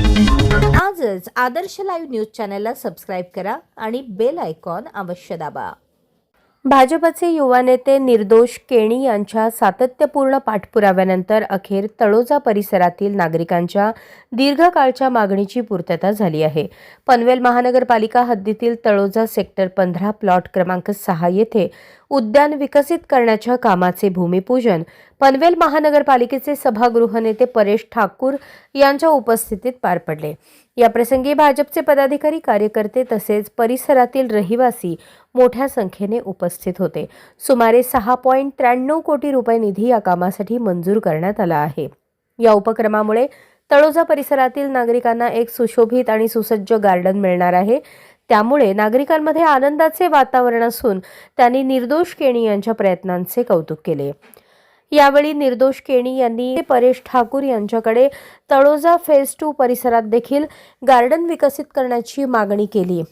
आजच Adarsh live news चॅनलला subscribe करा आणि बेल आयकॉन अवश्य दाबा. भाजपचे युवा नेते निर्दोष केणी यांच्या सातत्यपूर्ण पाठपुराव्यानंतर अखेर तळोजा परिसरातील नागरिकांच्या दीर्घकाळच्या मागणीची पूर्तता झाली आहे. पनवेल महानगरपालिका हद्दीतील तळोजा सेक्टर पंधरा प्लॉट क्रमांक सहा येथे उद्यान विकसित करण्याच्या कामाचे भूमिपूजन पनवेल महानगरपालिकेचे सभागृह नेते परेश ठाकूर यांच्या उपस्थितीत पार पडले. याप्रसंगी भाजपचे पदाधिकारी कार्यकर्ते तसेच परिसरातील रहिवासी मोठ्या संख्येने उपस्थित होते. सुमारे सहा पॉईंट त्र्याण्णव कोटी रुपये निधी या कामासाठी मंजूर करण्यात आला आहे. या उपक्रमामुळे तळोजा परिसरातील नागरिकांना एक सुशोभित आणि सुसज्ज गार्डन मिळणार आहे. त्यामुळे नागरिकांमध्ये आनंदाचे वातावरण असून त्यांनी निर्दोष केणी यांच्या प्रयत्नांचे कौतुक केले. यावेळी निर्दोष केणी यांनी परेश ठाकूर यांच्याकडे तळोजा फेज टू परिसरात देखील गार्डन विकसित करण्याची मागणी केली.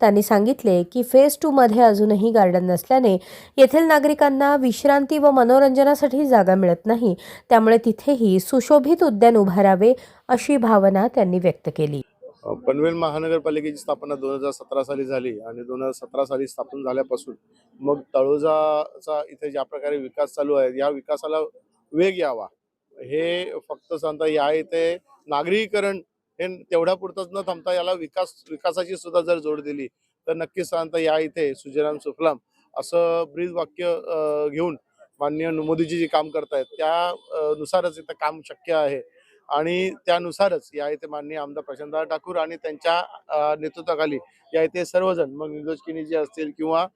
त्यांनी सांगितले की फेज टूमध्ये अजूनही गार्डन नसल्याने येथील नागरिकांना विश्रांती व मनोरंजनासाठी जागा मिळत नाही. त्यामुळे तिथेही सुशोभित उद्यान उभारावे अशी भावना त्यांनी व्यक्त केली. पनवेल महानगरपालिकेची स्थापना दोन हजार सतरा साली झाली आणि दोन हजार सतरा साली स्थापन झाल्यापासून मग तळोजाचा इथे ज्या प्रकारे विकास चालू आहे या विकासाला वेग यावा. हे फक्त सांगता या इथे नागरीकरण हे तेवढ्या पुरतंच न थांबता याला विकास विकासाची सुद्धा जर जोड दिली तर नक्कीच सांगता या इथे सुजराम सुफलाम असं ब्रीद वाक्य घेऊन माननीय मोदीजी जे काम करतायत त्या नुसारच इथं काम शक्य आहे. आणि त्यानुसारच या इथे माननीय आमदार प्रशांतदादा ठाकूर आणि त्यांच्या नेतृत्वाखाली या इथे सर्वजण मग निर्दोष किनी जे असतील किंवा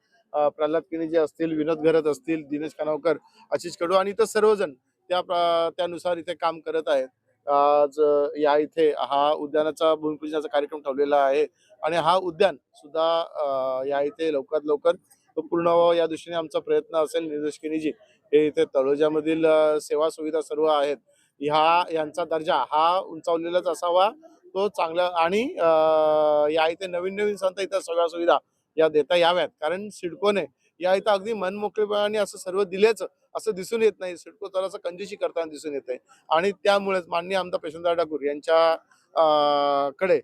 प्रल्हाद किनी जे असतील विनोद घरत असतील दिनेश खानावकर आशिष कडू आणि इतर सर्वजण त्या त्यानुसार इथे काम करत आहेत. आज या इथे हा उद्यानाचा भूमिपूजनाचा कार्यक्रम ठेवलेला आहे आणि हा उद्यान सुद्धा या इथे लवकरात लवकर पूर्ण व्हावं या दृष्टीने आमचा प्रयत्न असेल निर्दोष किनीजी. हे इथे तळोजामधील सेवा सुविधा सर्व आहेत. ह्या यांचा दर्जा हा उंचावलेलाच असावा तो चांगला आणि या इथे नवीन नवीन संत इथं सगळ्या सुविधा या देता याव्यात. कारण सिडकोने या इथं अगदी मनमोकळेपणाने असं सर्व दिल्याच असं दिसून येत नाही. सिडको जरासं कंजेशी करताना दिसून येते आणि त्यामुळेच माननीय आमदार प्रशांत ठाकूर यांच्या कडे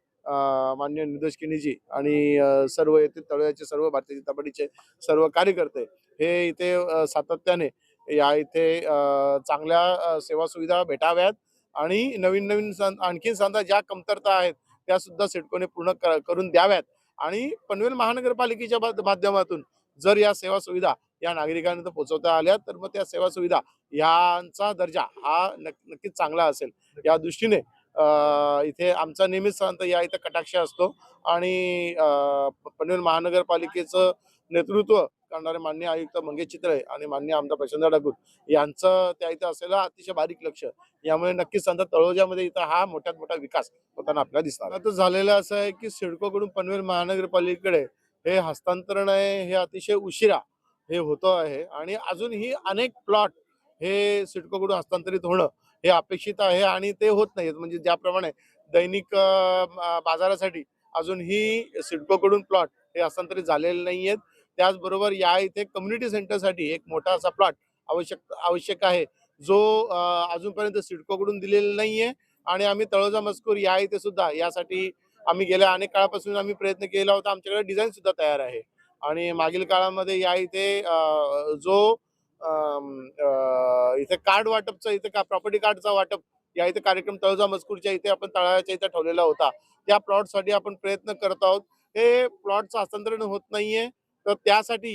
मान्य माननीय किनीजी आणि सर्व येथे तळव्याचे सर्व भारतीय जनता पार्टीचे सर्व कार्यकर्ते हे इथे सातत्याने या इथे चांगल्या सेवा सुविधा भेटाव्यात आणि नवीन नवीन सं- आणखीन संस्था ज्या कमतरता आहेत त्या सुद्धा सिडकोने पूर्ण क- करून द्याव्यात. आणि पनवेल महानगरपालिकेच्या माध्यमातून जर या सेवा सुविधा या नागरिकांना पोहोचवता आल्या तर मग त्या सेवा सुविधा यांचा दर्जा हा नक्कीच चांगला असेल. या दृष्टीने इथे आमचा नेहमीच सांगता या इथे कटाक्ष असतो आणि पनवेल महानगरपालिकेचं नेतृत्व करणारे मान्य आयुक्त मंगेश चित्रे आणि मान्य आमदार प्रशांत ठाकूर यांचं त्या इथं असलेलं अतिशय बारीक लक्ष यामुळे नक्कीच समजा तळोजामध्ये इथं हा मोठ्यात मोठा विकास होताना आपल्याला दिसणार आता झालेलं असं आहे की सिडकोकडून पनवेल महानगरपालिकेकडे हे हस्तांतरण आहे हे अतिशय उशिरा हे होतं आहे आणि अजूनही अनेक प्लॉट हे सिडकोकडून हस्तांतरित होणं हे अपेक्षित आहे आणि ते होत नाहीत. म्हणजे ज्याप्रमाणे दैनिक बाजारासाठी अजूनही सिडकोकडून प्लॉट हे हस्तांतरित झालेले नाही आहेत त्याचबरोबर या इथे कम्युनिटी सेंटरसाठी एक मोठा असा प्लॉट आवश्यक आवश्यक आहे. जो अजूनपर्यंत सिडकोकडून दिलेला नाहीये आणि आम्ही तळोजा मजकूर या इथे सुद्धा यासाठी आम्ही गेल्या अनेक काळापासून आम्ही प्रयत्न केला होता. आमच्याकडे डिझाईन सुद्धा तयार आहे. आणि मागील काळामध्ये या इथे जो इथे कार्ड वाटपचा इथे का प्रॉपर्टी कार्डचा वाटप या इथे कार्यक्रम तळोजा मजकूरच्या इथे आपण तळाच्या इथे ठेवलेला होता. त्या प्लॉटसाठी आपण प्रयत्न करत आहोत. हे प्लॉटचं हस्तांतरण होत नाहीये. तर त्यासाठी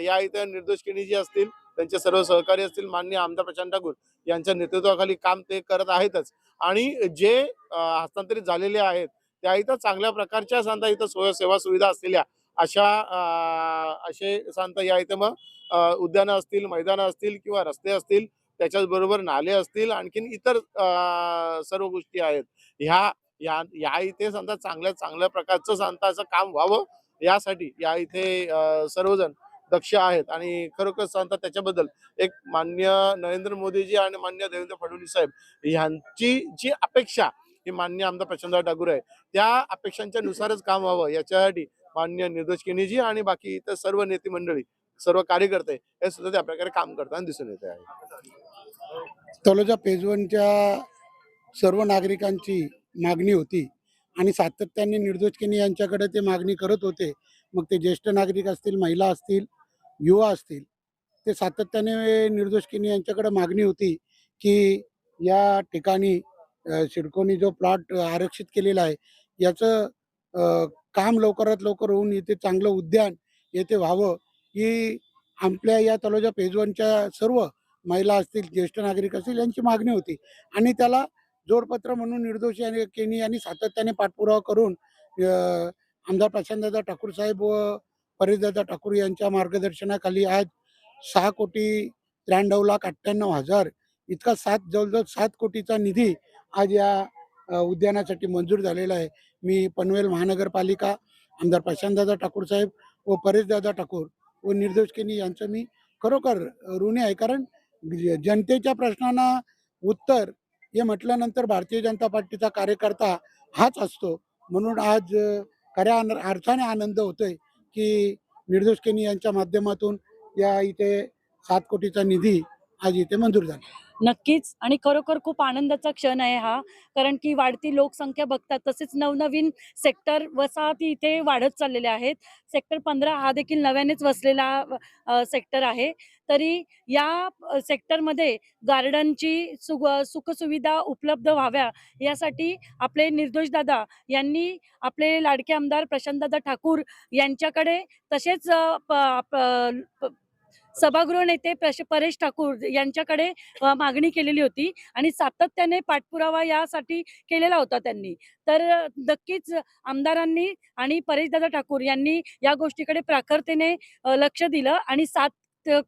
या इथे निर्दोष किणी जी असतील त्यांचे सर्व सहकारी असतील मान्य आमदार प्रशांत ठाकूर यांच्या नेतृत्वाखाली काम ते करत आहेतच. आणि जे हस्तांतरित झालेले आहेत त्या इथं चांगल्या प्रकारच्या सांगता इथं सोय सेवा सुविधा असलेल्या अशा असे सांगता या इथं मग उद्यानं असतील मैदानं असतील किंवा रस्ते असतील त्याच्याच बरोबर नाले असतील आणखीन इतर अं, सर्व गोष्टी आहेत. ह्या या या इथे सांगता चांगल्या चांगल्या प्रकारचं सांगता असं काम व्हावं यासाठी या इथे सर्वजण दक्ष आहेत आणि खरोखर सांगतात त्याच्याबद्दल. एक मान्य नरेंद्र मोदीजी आणि मान्य देवेंद्र फडणवीस साहेब यांची जी अपेक्षा ही मान्य आमदार प्रशांत ठाकूर आहे त्या अपेक्षांच्या नुसारच काम व्हावं याच्यासाठी मान्य निर्दोष किनीजी आणि बाकी इतर सर्व नेते मंडळी सर्व कार्यकर्ते हे सुद्धा त्या प्रकारे काम करताना दिसून येते आहे. तलोजा पेजवनच्या सर्व नागरिकांची मागणी होती. आणि सातत्याने निर्दोषकेने यांच्याकडे ते मागणी करत होते. मग ते ज्येष्ठ नागरिक असतील महिला असतील युवा असतील ते सातत्याने निर्दोषकेने यांच्याकडे मागणी होती की या ठिकाणी शिडकोनी सिडकोनी जो प्लॉट आरक्षित केलेला आहे याचं काम लवकरात लवकर होऊन येथे चांगलं उद्यान येथे व्हावं ही आपल्या या तलोजा पेजवनच्या सर्व महिला असतील ज्येष्ठ नागरिक असतील यांची मागणी होती. आणि त्याला जोडपत्र म्हणून निर्दोष आणि केनी यांनी सातत्याने पाठपुरावा करून आमदार प्रशांतदादा ठाकूर साहेब व परेशदादा ठाकूर यांच्या मार्गदर्शनाखाली आज सहा कोटी त्र्याण्णव लाख अठ्ठ्याण्णव हजार इतका सात जवळजवळ सात कोटीचा निधी आज या उद्यानासाठी मंजूर झालेला आहे. मी पनवेल महानगरपालिका आमदार प्रशांतदादा ठाकूर साहेब व परेशदादा ठाकूर व निर्दोष केनी यांचं मी खरोखर ऋणी आहे. कारण ज- जनतेच्या प्रश्नांना उत्तर हे म्हटल्यानंतर भारतीय जनता पार्टीचा कार्यकर्ता हाच असतो. म्हणून आज खऱ्या अर्थाने आनंद होतोय की निर्दोष केनी यांच्या माध्यमातून या इथे सात कोटीचा निधी आज इथे मंजूर झाला. नक्कीच. आणि खरोखर खूप आनंदाचा क्षण आहे हा. कारण की वाढती लोकसंख्या बघतात तसेच नवनवीन सेक्टर वसाहती इथे वाढत चाललेल्या आहेत. सेक्टर पंधरा हा देखील नव्यानेच वसलेला सेक्टर आहे. तरी या सेक्टरमध्ये गार्डनची सु सुखसुविधा उपलब्ध व्हाव्या यासाठी आपले निर्दोष दादा यांनी आपले लाडके आमदार प्रशांतदादा ठाकूर यांच्याकडे तसेच प- प- प- सभागृह नेते प्रश- परेश ठाकूर यांच्याकडे मागणी केलेली होती आणि सातत्याने पाठपुरावा यासाठी केलेला होता त्यांनी. तर नक्कीच आमदारांनी आणि परेशदादा ठाकूर यांनी या गोष्टीकडे प्राखरतेने लक्ष दिलं आणि सात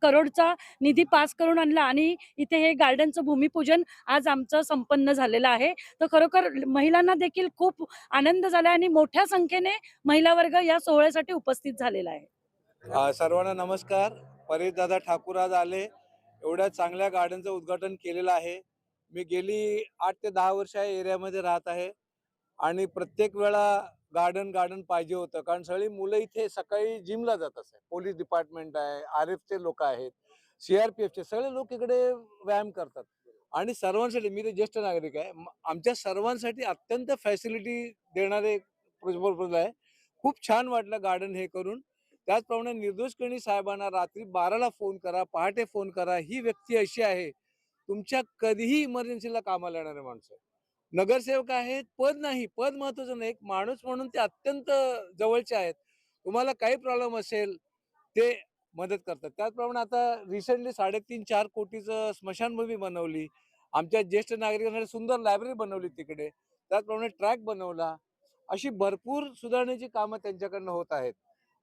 करोडचा निधी पास करून आणला आणि इथे हे गार्डनचं भूमिपूजन आज आमचं संपन्न झालेलं आहे. तर खरोखर महिलांना देखील खूप आनंद झाला आणि मोठ्या संख्येने महिला वर्ग या सोहळ्यासाठी उपस्थित झालेला आहे. सर्वांना नमस्कार. परेशदादा ठाकूर आज आले एवढ्या चांगल्या गार्डनचं उद्घाटन केलेलं आहे. मी गेली आठ ते दहा वर्ष या एरियामध्ये राहत आहे आणि प्रत्येक वेळा गार्डन गार्डन पाहिजे होतं. कारण सगळी मुलं इथे सकाळी जिमला जात असतात पोलीस डिपार्टमेंट आहे आर एफचे लोक आहेत सीआरपीएफचे सगळे लोक इकडे व्यायाम करतात. आणि सर्वांसाठी मी ते ज्येष्ठ नागरिक आहे आमच्या सर्वांसाठी अत्यंत फॅसिलिटी देणारे आहे. खूप छान वाटलं गार्डन हे करून. त्याचप्रमाणे निर्दोष कणी साहेबांना रात्री बाराला फोन करा पहाटे फोन करा ही व्यक्ती अशी आहे तुमच्या कधीही इमर्जन्सीला कामाला येणारे माणसं. नगरसेवक आहेत पद नाही पद महत्वाचं नाही एक माणूस म्हणून ते अत्यंत जवळचे आहेत. तुम्हाला काही प्रॉब्लेम असेल ते मदत करतात. त्याचप्रमाणे आता रिसेंटली साडेतीन चार कोटीचं स्मशानभूमी बनवली आमच्या ज्येष्ठ नागरिकांसाठी सुंदर लायब्ररी बनवली तिकडे. त्याचप्रमाणे ट्रॅक बनवला. अशी भरपूर सुधारण्याची कामं त्यांच्याकडनं होत आहेत.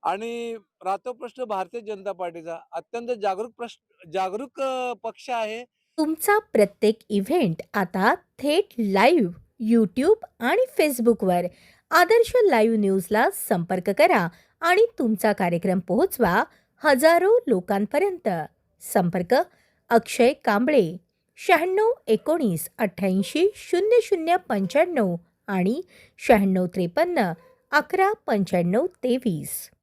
आणि राहतो प्रश्न भारतीय जनता पार्टीचा. अत्यंत जागरूक प्रश्न जागरूक पक्ष आहे. तुमचा प्रत्येक इव्हेंट आता थेट लाईव्ह यूट्यूब आणि फेसबुकवर. आदर्श लाईव्ह न्यूजला संपर्क करा आणि तुमचा कार्यक्रम पोहोचवा हजारो लोकांपर्यंत. संपर्क अक्षय कांबळे शहाण्णव एकोणीस अठ्ठ्याऐंशी शून्य शून्य पंच्याण्णव आणि शहाण्णव त्रेपन्न अकरा पंच्याण्णव तेवीस.